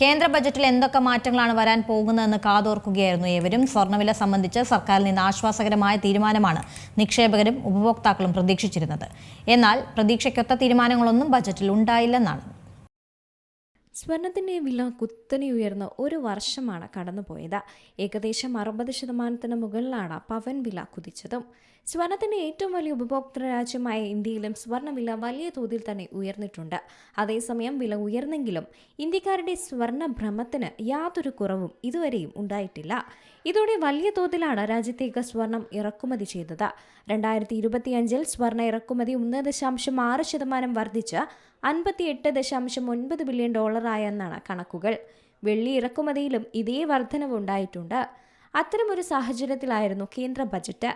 കേന്ദ്ര ബജറ്റിൽ എന്തൊക്കെ മാറ്റങ്ങളാണ് വരാൻ പോകുന്നതെന്ന് കാതോർക്കുകയായിരുന്നു ഏവരും. സ്വർണവില സംബന്ധിച്ച് സർക്കാരിൽ നിന്ന് ആശ്വാസകരമായ തീരുമാനമാണ് നിക്ഷേപകരും ഉപഭോക്താക്കളും പ്രതീക്ഷിച്ചിരുന്നത്. എന്നാൽ പ്രതീക്ഷയ്ക്കൊത്ത തീരുമാനങ്ങളൊന്നും ബജറ്റിൽ ഉണ്ടായില്ലെന്നാണ്. സ്വർണത്തിന്റെ വില കുത്തനെ ഉയർന്ന ഒരു വർഷമാണ് കടന്നുപോയത്. ഏകദേശം അറുപത് ശതമാനത്തിന് മുകളിലാണ് പവൻ വില കുതിച്ചതും. സ്വർണത്തിന്റെ ഏറ്റവും വലിയ ഉപഭോക്തൃ രാജ്യമായ ഇന്ത്യയിലും സ്വർണവില വലിയ തോതിൽ തന്നെ ഉയർന്നിട്ടുണ്ട്. അതേസമയം വില ഉയർന്നെങ്കിലും ഇന്ത്യക്കാരുടെ സ്വർണ ഭ്രമത്തിന് യാതൊരു കുറവും ഇതുവരെയും ഉണ്ടായിട്ടില്ല. ഇതോടെ വലിയ തോതിലാണ് രാജ്യത്തേക്ക് സ്വർണം ഇറക്കുമതി ചെയ്തത്. രണ്ടായിരത്തി ഇരുപത്തിയഞ്ചിൽ സ്വർണ ഇറക്കുമതി ഒന്ന് ദശാംശം ആറ് ശതമാനം വർദ്ധിച്ച് അൻപത്തിയെട്ട് ദശാംശം ഒൻപത് ബില്യൺ ഡോളറായെന്നാണ് കണക്കുകൾ. വെള്ളി ഇറക്കുമതിയിലും ഇതേ വർധനവ് ഉണ്ടായിട്ടുണ്ട് അത്തരമൊരു സാഹചര്യത്തിലായിരുന്നു കേന്ദ്ര ബജറ്റ്.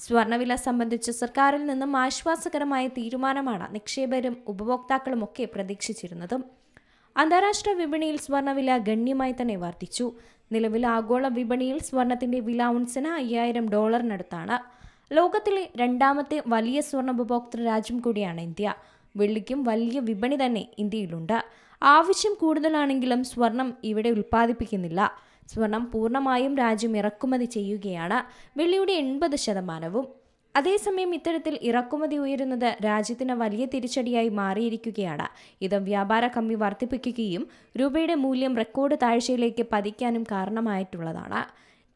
സ്വർണവില സംബന്ധിച്ച് സർക്കാരിൽ നിന്നും ആശ്വാസകരമായ തീരുമാനമാണ് നിക്ഷേപരും ഉപഭോക്താക്കളും ഒക്കെ പ്രതീക്ഷിച്ചിരുന്നതും. അന്താരാഷ്ട്ര വിപണിയിൽ സ്വർണവില ഗണ്യമായി തന്നെ വർദ്ധിച്ചു നിലവിൽ ആഗോള വിപണിയിൽ സ്വർണത്തിന്റെ വില ഔൺസിന് അയ്യായിരം ഡോളറിനടുത്താണ്. ലോകത്തിലെ രണ്ടാമത്തെ വലിയ സ്വർണ ഉപഭോക്തൃ രാജ്യം കൂടിയാണ് ഇന്ത്യ. വെള്ളിക്കും വലിയ വിപണി തന്നെ ഇന്ത്യയിലുണ്ട്. ആവശ്യം കൂടുതലാണെങ്കിലും സ്വർണം ഇവിടെ ഉൽപ്പാദിപ്പിക്കുന്നില്ല. സ്വർണം പൂർണമായും രാജ്യം ഇറക്കുമതി ചെയ്യുകയാണ്. വെള്ളിയുടെ എൺപത് ശതമാനവും. അതേസമയം ഇത്തരത്തിൽ ഇറക്കുമതി ഉയരുന്നത് രാജ്യത്തിന് വലിയ തിരിച്ചടിയായി മാറിയിരിക്കുകയാണ്. ഇത് വ്യാപാര കമ്മി വർദ്ധിപ്പിക്കുകയും രൂപയുടെ മൂല്യം റെക്കോർഡ് താഴ്ചയിലേക്ക് പതിക്കാനും കാരണമായിട്ടുള്ളതാണ്.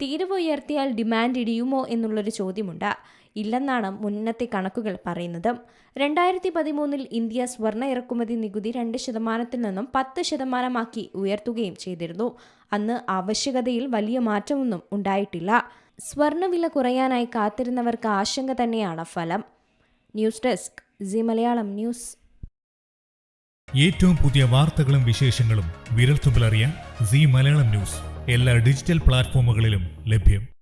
തീരുവ ഉയർത്തിയാൽ ഡിമാൻഡ് ഇടിയുമോ എന്നുള്ളൊരു ചോദ്യമുണ്ട്. ഇല്ലെന്നാണ് മുന്നത്തെ കണക്കുകൾ പറയുന്നത്. രണ്ടായിരത്തി പതിമൂന്നിൽ ഇന്ത്യ സ്വർണ ഇറക്കുമതി നികുതി രണ്ട് ശതമാനത്തിൽ നിന്നും പത്ത് ശതമാനമാക്കി ഉയർത്തുകയും ചെയ്തിരുന്നു. അന്ന് ആവശ്യകതയിൽ വലിയ മാറ്റമൊന്നും ഉണ്ടായിട്ടില്ല. സ്വർണവില കുറയാനായി കാത്തിരുന്നവർക്ക് ആശങ്ക തന്നെയാണ് ഫലം. News desk Zee Malayalam news. ഏറ്റവും പുതിയ വാർത്തകളും വിശേഷങ്ങളും വിരൽത്തുമ്പിലറിയാൻ സി മലയാളം ന്യൂസ് എല്ലാ ഡിജിറ്റൽ പ്ലാറ്റ്ഫോമുകളിലും ലഭ്യം.